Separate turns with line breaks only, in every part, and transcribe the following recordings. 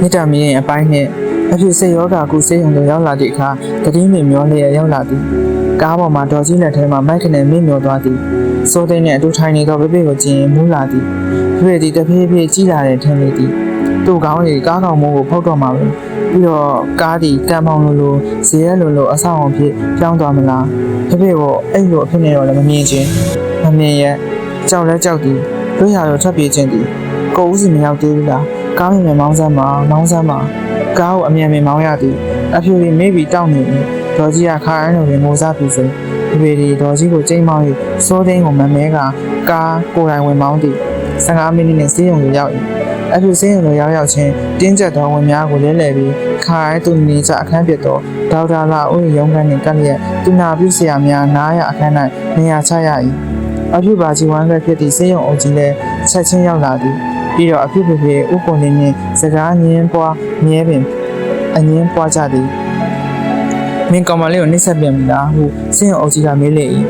မြစ်တာမင်းရဲ့အပိုင်းနဲ့အဖြစ်စိတ်ယောဂကုစိတ်ရုံတို့ရောက်လာသည့်အခါတတိမြမျောလျက်ရောက်လာသည်ကားပေါ်မှာဒေါ်ကြီးလက်ထဲမှာမိုက်ခနဲ့မင်းမျောသွားသည်စိုးသိန်းနဲ့အတူထိုင်နေသောဘေဘေကိုကျင်မူးလာသည်ဖေသည်တဖြည်းဖြည်းကြီးလာတဲ့ထင်လေသည်သူ့ကောင်းရီကားကောင်မိုးကိုဖောက်တော့မှာပဲပြီးတော့ကားဒီတန်ပေါင်လိုလိုဇေယျလိုလိုအဆောက်အုံဖြစ်ပြောင်းသွားမလားဖေဖေကိုအဲ့လိုအဖြစ်နဲ့တော့လည်းမမြင်ချင်းမမြင်ရဲ့ကြောက်လဲကြောက်သည်တို့ရတော့ထပ်ပြေးခြင်းသည်ကိုဦးစီမရောက်သေးဘူးလား ကားမြင်မြင်မောင်းစမ်းမှာမောင်းစမ်းမှာကားကိုအမြန်မြန်မောင်းရသည်အဖြူလေးမေးပြီးတောက်နေ၏ဒေါ်ကြီးကခါအန်းလိုလေးမိုးစားပြစေဒီပေဒီဒေါ်ကြီးကိုချိန်မောင်း၍စိုးသိန်းကိုမမဲကကားကိုယ်တိုင်ဝင်မောင်းသည်15မိနစ်နဲ့စေးရုံကိုရောက်၏အဖြူစေးရုံကိုရောက်ရောက်ချင်းတင်းကျပ်သောဝင်များကိုလဲလှယ်ပြီးခါရဲသူနေကြအခန်းပြသောဒေါက်တာလာဦးရုံးခန်းနှင့်ကပ်လျက်သူနာပြုဆရာများနားရအခန်း၌နေရာချရ၏အဖြူပါကြီးဝမ်းကဖြစ်သည့်စေးရုံအုပ်ကြီးလည်းချက်ချင်းရောက်လာသည် ပြီးတော့အဖြစ်ဖြစ်ဖြစ်ဥက္ကုလင်းနှင့်စကားညင်းပွားမြဲပင်အငင်းပွားကြသည်မင်းကောင်မလေးကိုနှိမ့်ဆက်ပြန်ပြီလားဟုစင်ရုံအုပ်ကြီးကမေးလေ၏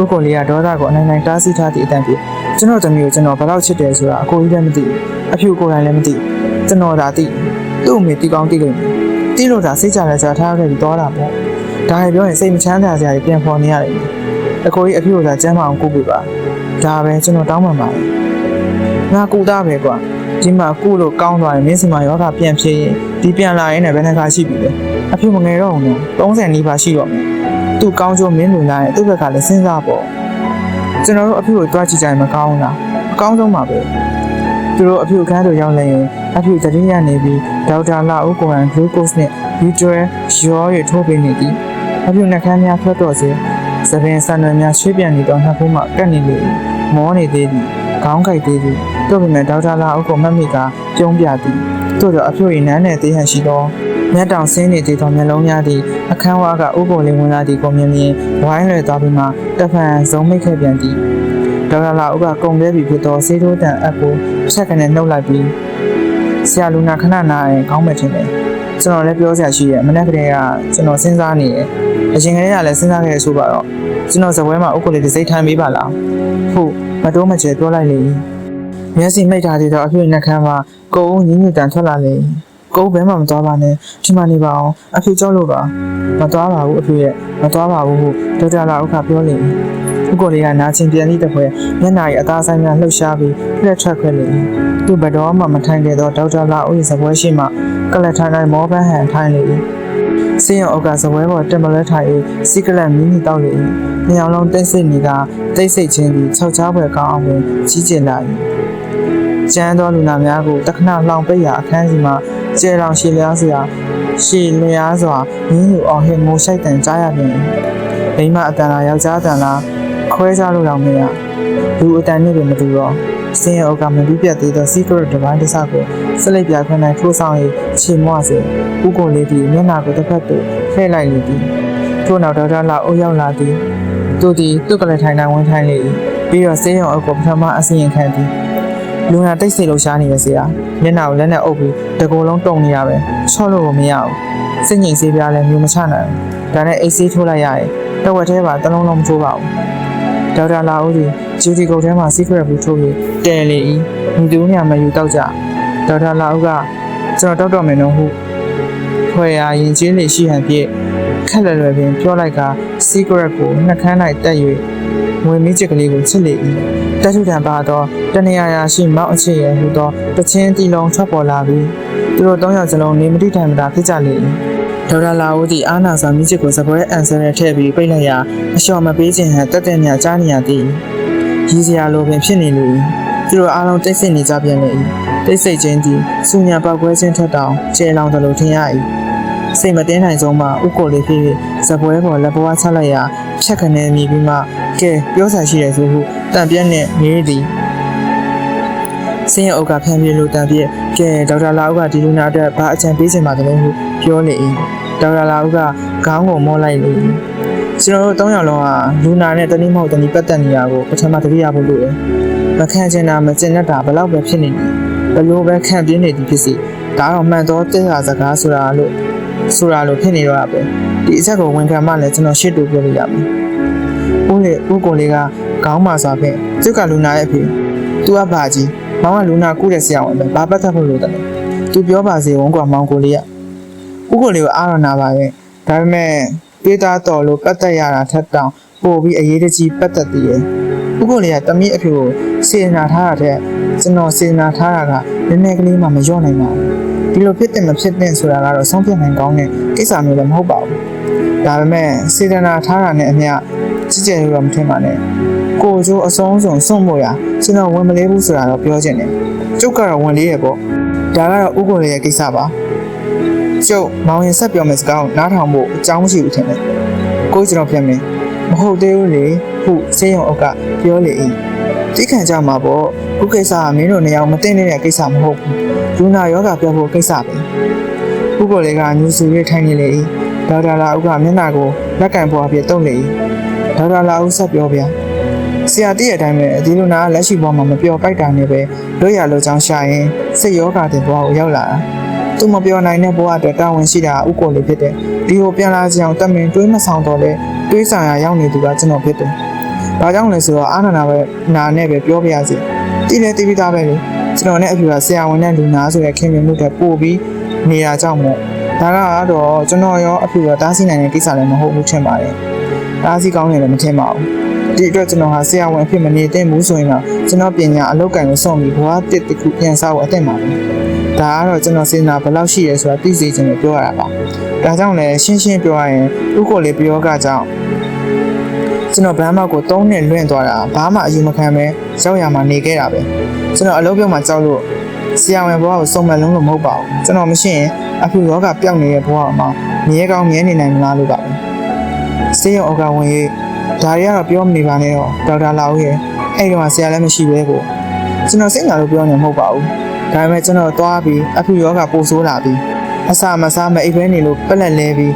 ဥက္ကုလေးကဒေါသကိုအနိုင်နိုင်တားဆီးထားသည့်အတန်ဖြင့်ကျွန်တော်သမီးကိုကျွန်တော်ဘယ်လောက်ချစ်တယ်ဆိုတာအကိုကြီးလည်းမသိဘူးအဖြူကိုယ်တိုင်လည်းမသိကျွန်တော်သာသိသူ့အမေတီကောင်းသိလို့တီလို့သာစိတ်ကြလဲဆိုတာထားခဲ့ပြီးတော့တာပေါ့ဒါရပြောရင်စိတ်မချမ်းသာစရာကြီးပြန်ပေါ်နေရတယ်အကိုကြီးအဖြူကသာကျမ်းမအောင်ကုပြပါဒါပဲကျွန်တော်တောင်းပန်ပါတယ် ငါကူသားပဲကွာဒီမှာကုလို့ကောင်းသွားရင်မင်းစီမှာယောဂပြန်ဖြစ်ရင်ဒီပြန်လာရင်လည်းဘယ်နှခါရှိပြီလဲအဖြူမငယ်တော့ဘူးနော်30နီးပါးရှိတော့မယ်သူကောင်းကျိုးမင်းလူလာရင်သူ့ဘက်ကလည်းစဉ်းစားပေါ့ကျွန်တော်တို့အဖြူကိုတွားကြည့်ကြရင်မကောင်းဘူးလားအကောင်းဆုံးပါပဲသူတို့အဖြူခန်းတို့ရောက်လာရင်အဖြူတတိယနေပြီးဒေါက်တာလာဦးကိုဟန်ဂလူးကို့စ်နဲ့ယူဒရယ်ရောရထိုးပေးနေသည်အဖြူနှကန်းများထွက်တော့စေသပင်ဆန်ရွယ်များရွှေ့ပြန်နေသောနှစ်ဖူးမှကပ်နေလေမောနေသေးသည် ခေါင်းကိုက်သေးသည်တို့ပေမဲ့ဒေါက်တာလာဦးကိုမတ်မိကပြုံးပြသည်တို့တော့အဖြူရင်နန်းနဲ့သေးဟန်ရှိသောမျက်တောင်ဆင်းနေသေးသောမျက်လုံးများသည်အခန်းဝါကဥပုံလေးဝင်လာသည်ကိုမြင်မြင်ဝိုင်းလွယ်သွားပြီးမှတဖန်စုံမိတ်ခဲ့ပြန်သည်ဒေါက်တာလာဦးကကုံလဲပြီဖြစ်သောဆေးထိုးတန်အပ်ကိုဖြတ်ကနေနှုတ်လိုက်ပြီးဆရာလူနာခဏနာရင်ခေါင်းမဲ့ထင်တယ်ကျွန်တော်လည်းပြောစရာရှိရဲ့မနေ့ကတည်းကကျွန်တော်စဉ်းစားနေတယ်အရင်ကတည်းကလည်းစဉ်းစားခဲ့ရဆိုပါတော့ကျွန်တော်ဇပွဲမှာဥက္ကလေးတစ်စိတ်ထိုင်ပေးပါလားဟုတ် မတိုးမချေပြောလိုက်လေမျက်စိမိတ်ထားသေးတော့အဖေနှက်ခမ်းမှာကိုဦးညင်းညစ်တန်ထွက်လာလေကိုဦးဘဲမှမသွားပါနဲ့ဒီမှာနေပါအောင်အဖေကြောက်လို့ပါမသွားပါဘူးအဖေရဲ့မသွားပါဘူးဟုဒေါက်တာလာဥက္ကပြောလေဥက္ကလေးကနားချင်းပြန်ပြီးတပွဲမျက်နှာရဲ့အသားဆိုင်များလှုပ်ရှားပြီးလက်ထွက်ခွဲလေသူ့ဘတော်မှမထိုင်ခဲ့တော့ဒေါက်တာလာဦးရဲ့ဇပွဲရှိမှကလတ်ထိုင်တိုင်းမောပန်းဟန်ထိုင်လေစင်းရအုပ်ကဇပွဲပေါ်တက်မလဲထိုင်ပြီးစီကလတ်မီနီတောက်လေ နှစ်ယောက်လုံးတိတ်ဆိတ်နေတာတိတ်ဆိတ်ချင်းဒီ၆ချားပွဲကောင်းအောင်ပဲကြီးကျယ်လာ၏ကျန်းသောလူနာများကိုတခဏလောင်ပိတ်ရာအခန်းစီမှာကျဲလောင်ရှည်လျားစရာရှည်လျားစွာရင်းယူအောင်ဟင်မိုးရှိုက်တန်ကြားရပြန်၏မိမအတန်လားယောက်ျားအတန်လားခွဲခြားလို့တော့မရလူအတန်နဲ့ပဲမတူတော့စင်းရအုပ်ကမပြီးပြတ်သေးသော secret divine တစကိုစလိပ်ပြခွန်း၌ထိုးဆောင်၍ချေမွစေဥကိုလေးသည်မျက်နှာကိုတစ်ဖက်သို့ဖဲ့လိုက်လေသည်ထို့နောက်ဒေါက်တာလာအုပ်ရောက်လာသည် သူသည်သူ့ကလေးထိုင်တိုင်းဝင်ထိုင်လေ၏ပြီးတော့စင်းရအုပ်ကိုပထမအစီရင်ခံသည်လူနာတိတ်ဆိတ်လို့ရှားနေရစေဟာမျက်နှာကိုလက်နဲ့အုပ်ပြီးတကိုယ်လုံးတုံနေရပဲချော့လို့မရဘူးစိတ်ငြိမ်စေးပြားလည်းမျိုးမချနိုင်ဘူးဒါနဲ့အိတ်ဆေးထိုးလိုက်ရတယ်တဝက်သေးပါတလုံးလုံးမထိုးပါဘူးဒေါက်တာလာဦးသည်ဂျူဒီကုတ်ထဲမှာ secret ဘူးထိုးပြီးတဲလေ၏မိသူများမယူတော့ကြဒေါက်တာလာဦးကကျွန်တော်တောက်တော့မယ်နော်ဟုဖွယ်ရာရင်ချင်းလေးရှိဟန်ဖြင့်ခက်လွယ်လွယ်ပင်ပြောလိုက်က secret ကိုနှကန်း၌တက်၍ငွေမီးချစ်ကလေးကိုချစ်လေ၏တထုတံပါသောတနေရာရာရှိမောက်အခြေရဟူသောတချင်းတီလုံးထွက်ပေါ်လာပြီးသူတို့သုံးယောက်စလုံးနေမတိတိုင်မတာဖြစ်ကြလေ၏ဒေါက်တာလာဦးသည်အာနာစာမီးချစ်ကိုစပွဲအန်ဆာနဲ့ထည့်ပြီးပိတ်လိုက်ရာအလျှော်မပေးခြင်းဟန်တက်တဲ့ညကြားနေရသည်ရည်စရာလိုပင်ဖြစ်နေလေ၏သူတို့အားလုံးတိတ်ဆိတ်နေကြပြန်လေ၏တိတ်ဆိတ်ခြင်းသည်စူညာပောက်ကွဲခြင်းထက်တောင်ကျဲလောင်တယ်လို့ထင်ရ၏ စိတ်မတင်းနိုင်ဆုံးမှဥက္ကိုလေးဖြစ်၍စပွဲပေါ်လက်ပွားချလိုက်ရာဖြတ်ခနဲမြည်ပြီးမှကဲပြောစားရှိတယ်ဆိုဟုတံပြက်နဲ့နေသည်စင်းရအုပ်ကဖန်ပြေလို့တံပြက်ကဲဒေါက်တာလာဦးကဒီလူနာအတွက်ဘာအကြံပေးချင်ပါသလဲဟုပြောလေ၏ဒေါက်တာလာဦးကခေါင်းကိုမောလိုက်လေ၏ကျွန်တော်တို့၃ယောက်လုံးကလူနာနဲ့တနည်းမဟုတ်တနည်းပတ်သက်နေရကိုပထမတတိယဖို့လို့တယ်မခံချင်တာမကျင်တတ်တာဘယ်တော့ပဲဖြစ်နေတယ်ဘယ်လိုပဲခံပြင်းနေသည်ဖြစ်စီဒါတော့မှန်တော့တဲ့ဟာစကားဆိုတာလို့ ဆိုတာလို့ဖြစ်နေတော့တာပဲဒီအချက်ကိုဝန်ခံမှလည်းကျွန်တော်ရှစ်တူပြောလို့ရမယ်ဦးလေဦးကိုလေးကခေါင်းမာစွာဖြင့်သူကလူနာရဲ့အဖေသူကဘာကြီးမောင်ကလူနာကုတဲ့ဆရာဝန်ပဲဘာပတ်သက်ဖို့လို့တယ်သူပြောပါစေဝန်ကွာမောင်ကိုလေးကဥကိုလေးကိုအားရနာပါရဲ့ဒါပေမဲ့ပေးသားတော်လို့ပတ်သက်ရတာထက်တောင်ပို့ပြီးအရေးတကြီးပတ်သက်သေးရဲ့ဥကိုလေးကတမီးအဖေကိုစေနာထားတာတဲ့ကျွန်တော်စေနာထားတာကနည်းနည်းကလေးမှမလျော့နိုင်ပါဘူး ဒီလိုဖြစ်တဲ့မဖြစ်တဲ့ဆိုတာကတော့ဆုံးဖြတ်နိုင်ကောင်းတဲ့ကိစ္စမျိုးလည်းမဟုတ်ပါဘူးဒါပေမဲ့စေတနာထားတာနဲ့အမျှကြည်ကြဲရောမထင်ပါနဲ့ကိုကျိုးအဆုံးစုံစွန့်မို့ရကျွန်တော်ဝင်မလေးဘူးဆိုတာတော့ပြောချင်တယ်ကျုပ်ကတော့ဝင်လေးရပေါ့ဒါကတော့ဥကိုလေးရဲ့ကိစ္စပါကျုပ်မောင်ရင်ဆက်ပြောမယ့်စကားကိုနားထောင်ဖို့အကြောင်းမရှိဘူးထင်တယ်။ကိုကျွန်တော်ပြန်မယ်။မဟုတ်သေးဘူးလေဟုစေယုံအုပ်ကပြောလေ၏။ တိခံကြမှာပေါ့။ခုကိစ္စကမင်းတို့နေရာမသိနေတဲ့ကိစ္စမဟုတ်ဘူး။လူနာယောဂပြောဖို့ကိစ္စပဲ။ခုကိုလေးကညူစီရထိုင်နေလေ၏။ဒေါက်တာလာဦးကမျက်နှာကိုလက်ကင်ပေါ်အပြည့်တုံးလေ၏။ဒေါက်တာလာဦးဆက်ပြောဗျာ။ဆရာတည့်ရတဲ့အတိုင်းပဲဒီလူနာကလက်ရှိဘဝမှာမပြောပိုက်တာနဲ့ပဲတို့ရလို့ချောင်းရှာရင်စိတ်ယောဂတဲ့ဘဝကိုရောက်လာတာ။သူမပြောနိုင်တဲ့ဘဝအတွက်တာဝန်ရှိတာဥကိုလေးဖြစ်တယ်။ဒီကိုပြန်လာကြအောင်တမင်တွေးမဆောင်တော့လေတွေးဆောင်ရရောက်နေသူကကျွန်တော်ဖြစ်တယ်။ ဘာကြောင့်လဲဆိုတော့အာနာနာပဲနာနဲ့ပဲပြောပြရစီ။တိလည်းတိပြီးသားပဲလေ။ကျွန်တော်နဲ့အဖေကဆရာဝန်နဲ့လူနာဆိုတဲ့ခင်မင်မှုတွေပို့ပြီးနေတာကြောင့်မို့ဒါကတော့ကျွန်တော်ရောအဖေရောတားဆီးနိုင်တဲ့ကိစ္စလည်းမဟုတ်ဘူးထင်ပါတယ်။တားဆီးကောင်းတယ်လည်းမထင်ပါဘူး။ဒီအတွက်ကျွန်တော်ဟာဆရာဝန်အဖြစ်မနေသင့်ဘူးဆိုရင်တော့ကျွန်တော်ပညာအလုပ်ကံကိုစွန့်ပြီးဘဝတစ်တစ်ခုပြန်စားဖို့အသင့်ပါပဲ။ဒါကတော့ကျွန်တော်စဉ်းစားဘယ်လောက်ရှိရဲဆိုတာသိစေချင်လို့ပြောရတာပါ။ဒါကြောင့်လည်းရှင်းရှင်းပြောရရင်ဥကိုလေးပြောကကြောင့် ကျွန်တော်ဗန်းမောက်ကို၃နှစ်လွင့်သွားတာဘာမှအယူမခံပဲရောက်ရမှာနေခဲ့တာပဲ။ကျွန်တော်အလုပ်ပြုတ်မှာကြောက်လို့ဆရာဝန်ဘဝကိုစုံမလုံးလို့မဟုတ်ပါဘူး။ကျွန်တော်မရှိရင်အဖေရောဂါပျောက်နေတဲ့ဘဝမှာမြဲကောင်းမြဲနေနိုင်မလားလို့ပါပဲ။စေးရုံဩကဝင်ရေးဒါတွေကတော့ပြောမနေပါနဲ့တော့ဒေါက်တာလာဦးရဲ့အဲ့ဒီမှာဆရာလည်းမရှိပဲကိုကျွန်တော်စိတ်ညာလို့ပြောနေမဟုတ်ပါဘူး။ဒါပေမဲ့ကျွန်တော်သွားပြီးအဖေရောဂါပိုဆိုးလာပြီးအစာမစားမအိပ်ပဲနေလို့ပက်လက်လဲပြီး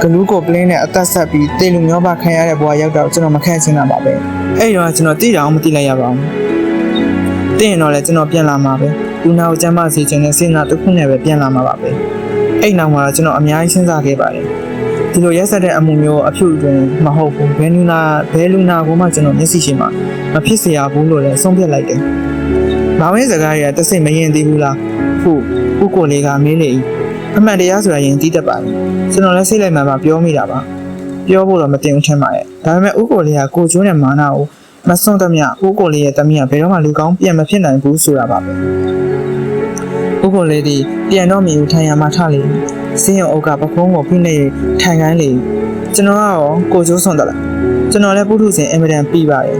ဂလူးကိုပလင်းနဲ့အသက်ဆက်ပြီးတေလူမျောပါခံရတဲ့ဘဝရောက်တော့ကျွန်တော်မခံချင်တာပါပဲအဲ့တော့ကျွန်တော်တိတောင်မတိလိုက်ရပါဘူးတင့်ရင်တော့လည်းကျွန်တော်ပြန်လာမှာပဲလူနာကိုကျမ်းမာစေခြင်းနဲ့စဉ်းစားတစ်ခုနဲ့ပဲပြန်လာမှာပါပဲအဲ့နောက်မှာတော့ကျွန်တော်အများကြီးစဉ်းစားခဲ့ပါတယ်ဒီလိုရက်ဆက်တဲ့အမှုမျိုးအဖြူတွင်မဟုတ်ဘူးဘယ်လူနာဘယ်လူနာကိုမှကျွန်တော်မျက်စိရှိမှာမဖြစ်เสียဘူးလို့လည်းဆုံးဖြတ်လိုက်တယ်မောင်ရဲ့စကားတွေကတစိမ့်မရင်သေးဘူးလားဟုတ်ဥကိုလေးကမင်းလေး အမှန်တရားဆိုတာရင်တီးတတ်ပါတယ်ကျွန်တော်လည်းစိတ်လိုက်မှမှပြောမိတာပါပြောဖို့တော့မတင်ဘူးထင်ပါရဲ့ဒါပေမဲ့ဥကိုလေးကကိုကျိုးနဲ့မာနာကိုမစွန့်တမျှဥကိုလေးရဲ့တမီးကဘယ်တော့မှလူကောင်းပြန်မဖြစ်နိုင်ဘူးဆိုတာပါပဲဥကိုလေးဒီပြန်တော့မြည်ထိုင်ရမှာထလေစင်းရုံအုပ်ကပခုံးကိုဖိနေထိုင်ခိုင်းလေကျွန်တော်ကရောကိုကျိုးစွန့်တယ်လားကျွန်တော်လည်းပုထုဇဉ်အင်မတန်ပြီးပါတယ်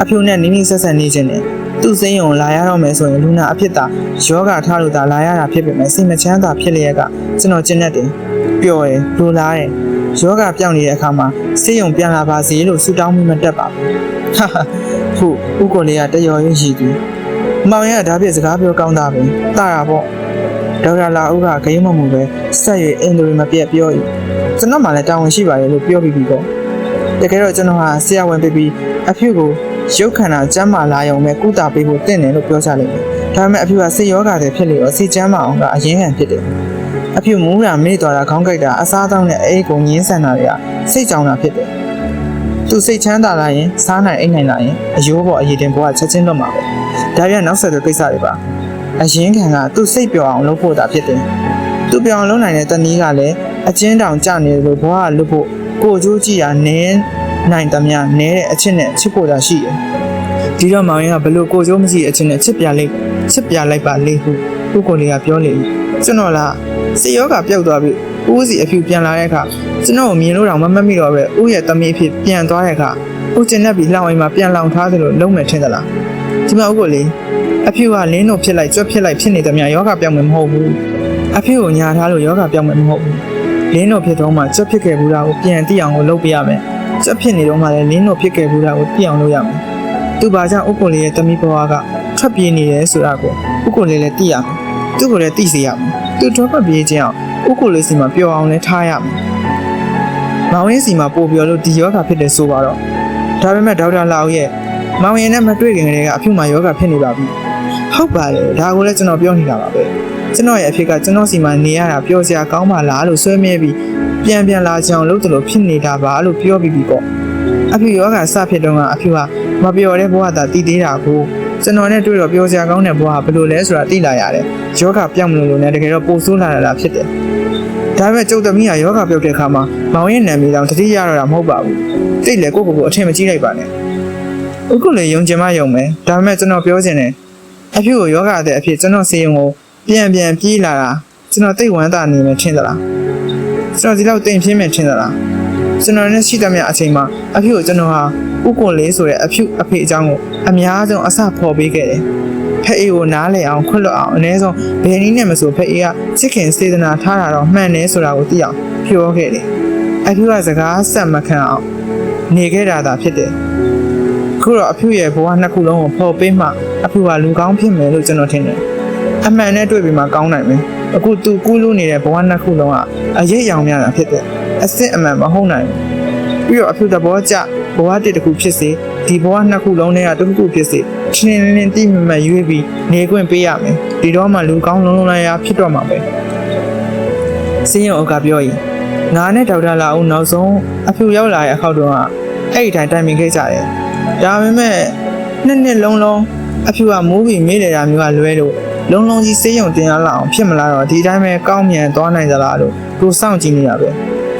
အဖြူနဲ့နီးနီးဆက်ဆက်နေခြင်းနဲ့ သူ့စိမ်းရုံလာရတော့မယ်ဆိုရင်လူနာအဖြစ်သာယောဂထားလို့သာလာရတာဖြစ်ပေမဲ့စိတ်မချမ်းသာဖြစ်လျက်ကကျွန်တော်ကျင့်တတ်တယ်ပျော်ရယ်လူလားရယ်ယောဂပြောင်းနေတဲ့အခါမှာစိတ်ယုံပြန်လာပါစေလို့ဆုတောင်းမိမတက်ပါဘူးဟာဟာဟုတ်ဥကိုလေးကတယော်ရင်းရှိသူမောင်ရကဒါပြည့်စကားပြောကောင်းတာပဲတာတာပေါ့ဒေါက်တာလာဦးကဂယုံမမှုပဲဆက်ရအင်ဒိုရီမပြတ်ပြော၏ကျွန်တော်မှလည်းတာဝန်ရှိပါတယ်လို့ပြောပြီးပြီပေါ့တကယ်တော့ကျွန်တော်ဟာဆရာဝန်ပြပြီးအဖြူကို ရုပ်ခန္ဓာကျမ်းမာလာရုံနဲ့ကုသပေးဖို့တင့်တယ်လို့ပြောကြလိမ့်မယ်ဒါပေမဲ့အဖြူကစိတ်ယောဂတွေဖြစ်လေရောစိတ်ကျမ်းမာအောင်ကအရင်ဟန်ဖြစ်တယ်အဖြူမူးတာမေ့သွားတာခေါင်းကိုက်တာအစားအသောက်နဲ့အိတ်ကိုငင်းဆန်တာတွေကစိတ်ကြောင်တာဖြစ်တယ်သူစိတ်ချမ်းသာလာရင်စားနိုင်အိတ်နိုင်လာရင်အယိုးပေါ်အရည်တင်ပေါ်ကချက်ချင်းလွတ်မှာပဲဒါပြန်နောက်ဆက်တွဲကိစ္စတွေပါအရင်ခံကသူ့စိတ်ပျော်အောင်လုပ်ဖို့တာဖြစ်တယ်သူပြောင်းလုံးနိုင်တဲ့တနည်းကလည်းအချင်းတောင်ကြနေလို့ဘဝကလွတ်ဖို့ကိုယ်ကျိုးကြည့်ရနင်း နိုင်သမျှနဲတဲ့အချစ်နဲ့ချစ်ဖို့တာရှိတယ်ဒီတော့မောင်ရင်ကဘလို့ကိုယ်ကျိုးမရှိတဲ့အချစ်နဲ့ချစ်ပြလိုက်ချစ်ပြလိုက်ပါလေဟုကိုကိုလေးကပြောလေကျွန်တော်လားစေယောဂပျောက်သွားပြီဦးစီအဖြူပြန်လာတဲ့အခါကျွန်တော်ကိုမြင်လို့တော့မမတ်မိတော့ပဲဦးရဲ့သမီးအဖြစ်ပြန်သွားတဲ့အခါဦးကျင်နဲ့ပြီးလောင်အိမ်မှာပြန်လောင်ထားသလိုလုံးမယ်ထင်သလားဒီမှာဦးကိုလေးအဖြူကလင်းတို့ဖြစ်လိုက်ကြွက်ဖြစ်လိုက်ဖြစ်နေသမျှယောဂပြောင်းမယ်မဟုတ်ဘူးအဖြူကိုညာထားလို့ယောဂပြောင်းမယ်မဟုတ်ဘူးလင်းတို့ဖြစ်တော့မှကြွက်ဖြစ်ခဲ့ဘူးတာကိုပြန်သိအောင်ကိုလုပ်ပြရမယ် ကြွက်ဖြစ်နေတော့မှလည်းလင်းတို့ဖြစ်ခဲ့ဘူးတာကိုသိအောင်လုပ်ရမယ်သူဘာကြောင့်ဦးကိုလေးရဲ့သမီးဘဝကထွက်ပြေးနေတယ်ဆိုတာကိုဦးကိုလေးလည်းသိရမယ်သူ့ကိုလည်းသိစေရမယ်သူထွက်ပြေးခြင်းအောင်ဦးကိုလေးစီမှာပျော်အောင်လည်းထားရမယ်မောင်ရင်းစီမှာပို့ပြောလို့ဒီယောဂဖြစ်တယ်ဆိုပါတော့ဒါပေမဲ့ဒေါက်တာလာဦးရဲ့မောင်ရင်နဲ့မတွေ့ခင်ကတည်းကအဖြူမှာယောဂဖြစ်နေပါပြီဟုတ်ပါတယ်ဒါကိုလည်းကျွန်တော်ပြောနေတာပါပဲကျွန်တော်ရဲ့အဖြစ်ကကျွန်တော်စီမှာနေရတာပျော်စရာကောင်းပါလားလို့ဆွဲမြဲပြီး ပြန်ပြန်လာကြအောင်လုပ်တယ်လို့ဖြစ်နေတာပါလို့ပြောပြီးပြီပေါ့အဖြူယောဂစဖြစ်တော့ကအဖြူဟာမပျော်တဲ့ဘဝသာတည်သေးတာကိုကျွန်တော်နဲ့တွေ့တော့ပြောစရာကောင်းတဲ့ဘဝကဘယ်လိုလဲဆိုတာသိလာရတယ်ယောဂပြောင်းမလို့လို့နဲ့တကယ်တော့ပိုဆိုးလာတာဖြစ်တယ်ဒါပေမဲ့ကျုပ်သမီးကယောဂပြောက်တဲ့အခါမှာမောင်ရဲ့နာမည်တောင်တတိရတော့တာမဟုတ်ပါဘူးသိလေကိုကိုကိုအထင်မကြီးလိုက်ပါနဲ့အခုလေယုံကြည်မယုံမယ်ဒါပေမဲ့ကျွန်တော်ပြောချင်တယ်အဖြစ်ကိုယောဂတဲ့အဖြစ်ကျွန်တော်စေယုံကိုပြန်ပြန်ပြေးလာတာကျွန်တော်သိဝမ်းသာနေမယ်ထင်သလား ကျွန်တော်ဒီလောက်တိမ်ပြင်းမယ်ထင်သလားကျွန်တော်နဲ့ရှိသမျှအချိန်မှာအဖြစ်ကိုကျွန်တော်ဟာဥကွန်လေးဆိုတဲ့အဖြစ်အဖေအကြောင်းကိုအများဆုံးအစဖော်ပေးခဲ့တယ်ဖက်အေးကိုနားလည်အောင်ခွတ်လွတ်အောင်အ ਨੇ ဆုံးဘယ်နည်းနဲ့မဆိုဖက်အေးကချစ်ခင်စေတနာထားတာတော့မှန်တယ်ဆိုတာကိုသိအောင်ပြောခဲ့တယ်အဖြစ်ကစကားဆက်မခံအောင်နေခဲ့တာသာဖြစ်တယ်ခုတော့အဖေရဲ့ဘဝနှစ်ခုလုံးကိုဖော်ပေးမှအဖေကလူကောင်းဖြစ်မယ်လို့ကျွန်တော်ထင်တယ်အမှန်နဲ့တွေ့ပြီးမှကောင်းနိုင်မယ်အခုသူကူးလို့နေတဲ့ဘဝနှစ်ခုလုံးက အရေးရောင်များတာဖြစ်တယ်အစ်စ်အမှန်မဟုတ်နိုင်ဘူးပြီးတော့အဖေသဘောကျဘဝတစ်တစ်ခုဖြစ်စေဒီဘဝနှစ်ခုလုံးနဲ့ကတစ်ခုဖြစ်စေရှင်းလင်းလင်းတိမမတ်ရွေးပြီးနေခွင့်ပေးရမယ်ဒီတော့မှလူကောင်းလုံးလုံးလိုက်ရဖြစ်တော့မှာပဲစင်းရုံအကပြောရင်ငါနဲ့ဒေါက်တာလာဦးနောက်ဆုံးအဖေရောက်လာရဲ့အခောက်တော့ကအဲ့ဒီတိုင်းတိုင်ပင်ခဲ့ကြတယ်ဒါပေမဲ့နှစ်နှစ်လုံးလုံးအဖေကမိုးပြီးမေးတယ်တာမျိုးကလွဲလို့ လုံးလုံးကြီးစေးရုံတင်ရလောက်အောင်ဖြစ်မလာတော့ဒီတိုင်းပဲကောင်းမြန်သွားနိုင်သလားလို့သူစောင့်ကြည့်နေတာပဲ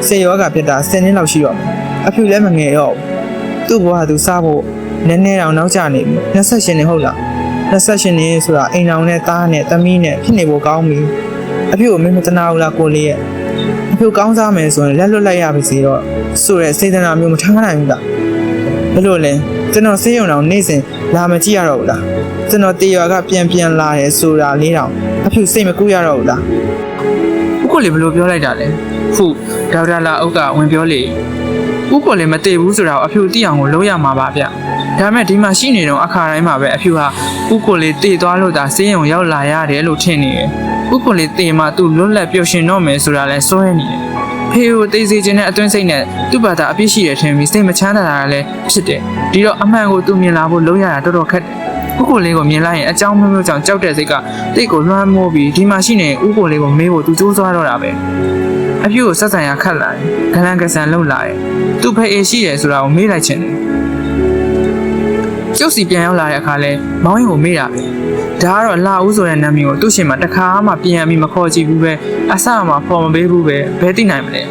စေယောဂဖြစ်တာ10နှစ်လောက်ရှိတော့မယ်အဖေလည်းမငယ်တော့ဘူးသူ့ဘဝသူစားဖို့နည်းနည်းတော့နောက်ကျနေပြီ28နှစ်ဟုတ်လား28နှစ်ဆိုတာအိမ်အောင်နဲ့သားနဲ့သမီးနဲ့ဖြစ်နေဖို့ကောင်းပြီအဖေကိုမင်းမတနာဘူးလားကိုလေးရဲ့အဖေကောင်းစားမယ်ဆိုရင်လက်လွတ်လိုက်ရပါစေတော့ဆိုရဲစေတနာမျိုးမထားနိုင်ဘူးလားဘယ်လိုလဲကျွန်တော်စေးရုံအောင်နေ့စဉ် လာမကြည့်ရတော့ဘူးလားကျွန်တော်တေရွာကပြန်ပြန်လာရဲဆိုတာလေးတောင်အဖေစိတ်မကူးရတော့ဘူးလား
ဥက္ကိုလေဘယ်လိုပြောလိုက်တာလဲခုဒေါက်တာလာအုပ်ကဝင်ပြောလေဥက္ကိုလေမတည်ဘူးဆိုတာကိုအဖြူတိအောင်ကိုလုံးရမှာပါဗျဒါပေမဲ့ဒီမှာရှိနေတော့အခါတိုင်းမှာပဲအဖြူဟာဥက္ကိုလေတည်သွားလို့သာစေးရုံရောက်လာရတယ်လို့ထင်နေတယ်ဥက္ကိုလေတည်မှသူ့လွတ်လပ်ပျော်ရွှင်တော့မယ်ဆိုတာလဲစိုးရနေတယ် ဖေကိုသိစေခြင်းနဲ့အတွင်းစိတ်နဲ့သူ့ဘာသာအပြစ်ရှိရထင်ပြီးစိတ်မချမ်းသာတာလည်းဖြစ်တယ်ဒီတော့အမှန်ကိုသူမြင်လာဖို့လုံးရတာတော်တော်ခက်တယ်ဥက္ကိုလေးကိုမြင်လိုက်ရင်အကြောင်းမျိုးမျိုးကြောင့်ကြောက်တဲ့စိတ်ကတိတ်ကိုလွှမ်းမိုးပြီးဒီမှာရှိနေဥက္ကိုလေးကိုမေးဖို့သူစူးစမ်းတော့တာပဲအပြူကိုဆက်ဆံရခတ်လာတယ်ဂလန်ကဆန်လှုပ်လာတယ်သူ့ဖေအေရှိတယ်ဆိုတာကိုမေးလိုက်ချင်တယ်ကျုပ်စီပြန်ရောက်လာတဲ့အခါလဲမောင်းရင်ကိုမေးတာပဲ ဒါကတော့လာဦးဆိုတဲ့နာမည်ကိုသူ့ရှင်မှာတခါမှပြန်ပြီးမခေါ်ကြည့်ဘူးပဲအဆအမှဖော်မပေးဘူးပဲဘယ်သိနိုင်မလဲ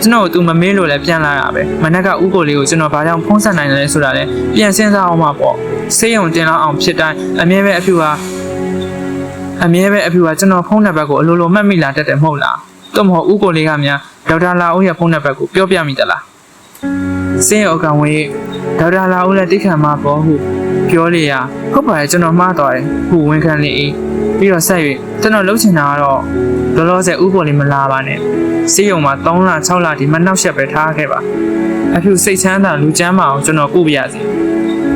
ကျွန်တော်ကသူမမေးလို့လည်းပြန်လာတာပဲမနက်ကဥကိုလေးကိုကျွန်တော်ဘာကြောင့်ဖုံးဆက်နိုင်တယ်လဲဆိုတာလဲပြန်စဉ်းစားအောင်ပါပေါ့ဆေးရုံတင်လောက်အောင်ဖြစ်တိုင်းအမြဲပဲအဖြူဟာအမြဲပဲအဖြူဟာကျွန်တော်ဖုန်းနံပါတ်ကိုအလိုလိုမှတ်မိလာတတ်တယ်မဟုတ်လားတော့မဟုတ်ဥကိုလေးကများဒေါက်တာလာဦးရဲ့ဖုန်းနံပါတ်ကိုပြောပြမိသလားစင်းရောကောင်ဝေးဒေါက်တာလာဦးလည်းတိခတ်မှာပေါ့ဟု ပြောလေရဟုတ်ပါတယ်ကျွန်တော်မှားသွားတယ်ဟုဝန်ခံလေအေးပြီးတော့ဆက်၍ကျွန်တော်လှုပ်ချင်တာကတော့လောလောဆယ်ဥကိုလေးမလာပါနဲ့စေးရုံမှာ3လ6လဒီမနှောက်ရက်ပဲထားခဲ့ပါအဖြူစိတ်ချမ်းသာလူချမ်းမအောင်ကျွန်တော်ကုပြရစီ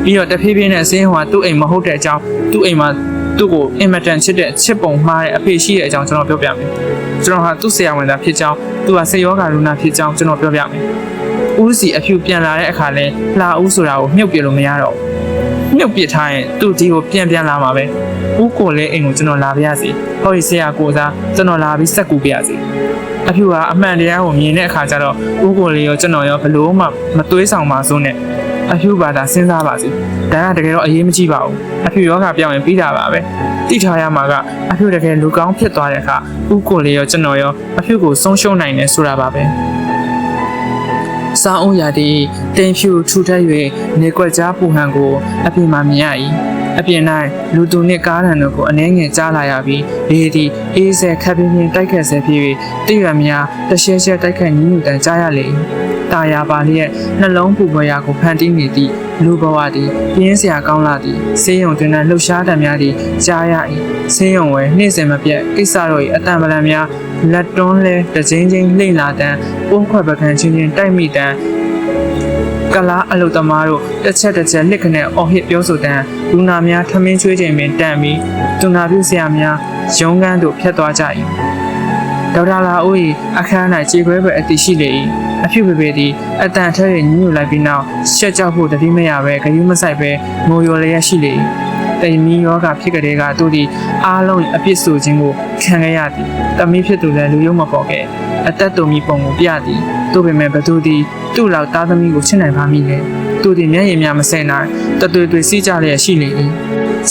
ပြီးတော့တဖြည်းဖြည်းနဲ့အစင်းဟိုကသူ့အိမ်မဟုတ်တဲ့အကြောင်းသူ့အိမ်မှာသူ့ကိုအင်မတန်ချစ်တဲ့ချစ်ပုံမှားတဲ့အဖေရှိတဲ့အကြောင်းကျွန်တော်ပြောပြမယ်ကျွန်တော်ဟာသူ့ဆရာဝန်သားဖြစ်ကြောင်းသူကဆေယောဂါလူနာဖြစ်ကြောင်းကျွန်တော်ပြောပြမယ်ဦးစီအဖြူပြန်လာတဲ့အခါလဲလှဦးဆိုတာကိုမြုပ်ပြလို့မရတော့ဘူး မြုပ်ပစ်ထားရင်သူ့ဒီကိုပြန်ပြန်လာမှာပဲဦးကိုလည်းအိမ်ကိုကျွန်တော်လာပြရစီဟောဒီဆရာကိုစားကျွန်တော်လာပြီးစက်ကူပြရစီအဖြူကအမှန်တရားကိုမြင်တဲ့အခါကျတော့ဦးကိုလေးရောကျွန်တော်ရောဘလို့မှမသွေးဆောင်ပါစို့နဲ့အဖြူဘာသာစဉ်းစားပါစီဒါကတကယ်တော့အရေးမကြီးပါဘူးအဖြူယောဂပြောင်းရင်ပြီးတာပါပဲတိထားရမှာကအဖြူတကယ်လူကောင်းဖြစ်သွားတဲ့အခါဦးကိုလေးရောကျွန်တော်ရောအဖြူကိုဆုံးရှုံးနိုင်တယ်ဆိုတာပါပဲ စောင်းဦးရာတီတင်ဖြူထူထပ်၍နေကွက်ကြားပူဟန်ကို အပြင်မှာမြင်ရ၏အပြင်၌လူသူနှင့်ကားတံတို့ကိုအနှဲငယ်ကြားလာရပြီးလေသည်အေးဆဲခပ်ပြင်းပြင်းတိုက်ခတ်ဆဲဖြစ်၍တည့်ရများတရှဲရှဲတိုက်ခတ်ညှို့တန်ကြားရလေ၏ တာယာပါလျက်နှလုံးပူပွေရာကိုဖန်တီးနေသည့်လူဘဝသည်ပြင်းစရာကောင်းလာသည်ဆေးရုံတွင်၌လှုပ်ရှားတံများသည်ကြားရ၏ဆေးရုံဝဲနှိမ့်စင်မပြတ်ကိစ္စတို့၏အတန်ပလန်များလက်တွန်းလဲတချင်းချင်းလှိမ့်လာတန်းပုံခွက်ပကံချင်းချင်းတိုက်မိတန်းကလားအလုတ်သမားတို့တစ်ချက်တစ်ချက်လက်ခနဲ့အော်ဟစ်ပြောဆိုတန်းလူနာများထမင်းချွေးချိန်ပင်တန်ပြီးသူနာပြုဆရာများရုံးကန်းတို့ဖျက်သွားကြ၏ ဒေါက်တာလာဦး၏အခန်း၌ခြေခွဲပဲအတိရှိလေ၏အဖြစ်ပေပေသည်အတန်ထဲရညှို့လိုက်ပြီးနောက်ရှက်ကြောက်ဖို့တတိမရပဲဂယုမဆိုင်ပဲငိုရော်လျက်ရှိလေ၏တိမ်မီယောဂဖြစ်ကြတဲ့ကသူသည်အားလုံးအပြစ်ဆိုခြင်းကိုခံခဲ့ရသည်တမီးဖြစ်သူလည်းလူယုံမပေါ်ခဲ့အသက်တုံမီပုံကိုပြသည်သူပေမဲ့ဘသူသည်သူ့လောက်သားသမီးကိုချစ်နိုင်ပါမည်လေသူသည်မျက်ရည်များမစဲနိုင်တသွေသွေစီးကြလျက်ရှိလေ၏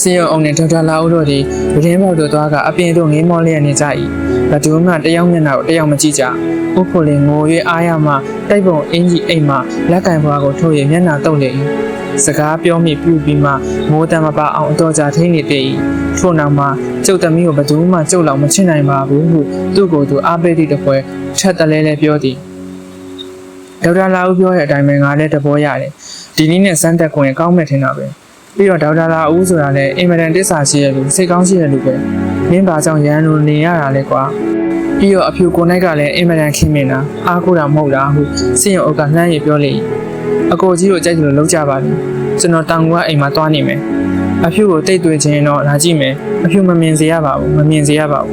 စီယုံအောင်နဲ့ဒေါက်တာလာဦးတို့သည်ဗရင်ပေါက်တို့သွားကအပြင်တို့ငေးမောလျက်နေကြ၏ ဘဒူးမှတယောက်မျက်နှာကိုတယောက်မကြည့်ကြဥက္ကိုလင်ငို၍အားရမှတိုက်ပုံအင်ကြီးအိမ်မှလက်ကင်ဘွားကိုထိုး၍မျက်နှာတုပ်လေ၏စကားပြောမိပြုပြီးမှမိုးတမ်းမပအောင်အတော်ကြာထိနေတည်၏ထို့နောက်မှကျုပ်သမီးကိုဘဒူးမှကျုပ်လောက်မချစ်နိုင်ပါဘူးဟုသူ့ကိုယ်သူအားပေးသည့်တပွဲထက်တလဲလဲပြောသည်ဒေါက်တာလာဦးပြောတဲ့အတိုင်းပဲငါလည်းတဘောရတယ်ဒီနည်းနဲ့စမ်းတက်ခွင့်ကောင်းမယ်ထင်တာပဲပြီးတော့ဒေါက်တာလာဦးဆိုတာလည်းအင်မတန်တစ္ဆာရှိရလူစိတ်ကောင်းရှိရလူပဲ မင်းဘာကြောင့်ရန်လိုနေရတာလဲကွာပြီးတော့အဖြူကိုနိုင်ကလည်းအင်မတန်ခင်မင်တာအားကိုးတာမဟုတ်တာဟုစင်ရုံအုပ်ကလှမ်းရပြောလေအကိုကြီးကိုကြိုက်တယ်လို့လောက်ကြပါလိမ့်ကျွန်တော်တောင်ကူကအိမ်မှာသွားနေမယ်အဖြူကိုတိတ်သွေးခြင်းတော့လာကြည့်မယ်အဖြူမမြင်စေရပါဘူးမမြင်စေရပါဘူး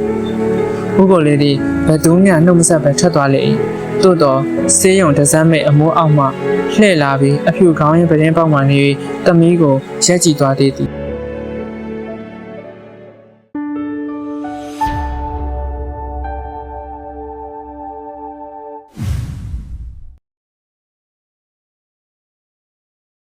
ဘုကိုလေးဒီဘသူမျှနှုတ်မဆက်ပဲထွက်သွားလေ၏သို့တော့ဆေးရုံတစမ်းမိတ်အမိုးအောက်မှလှည့်လာပြီးအဖြူခေါင်းရင်ပရင်ပေါက်မှနေ၍တမီးကိုရက်ကြည့်သွားသေးသည်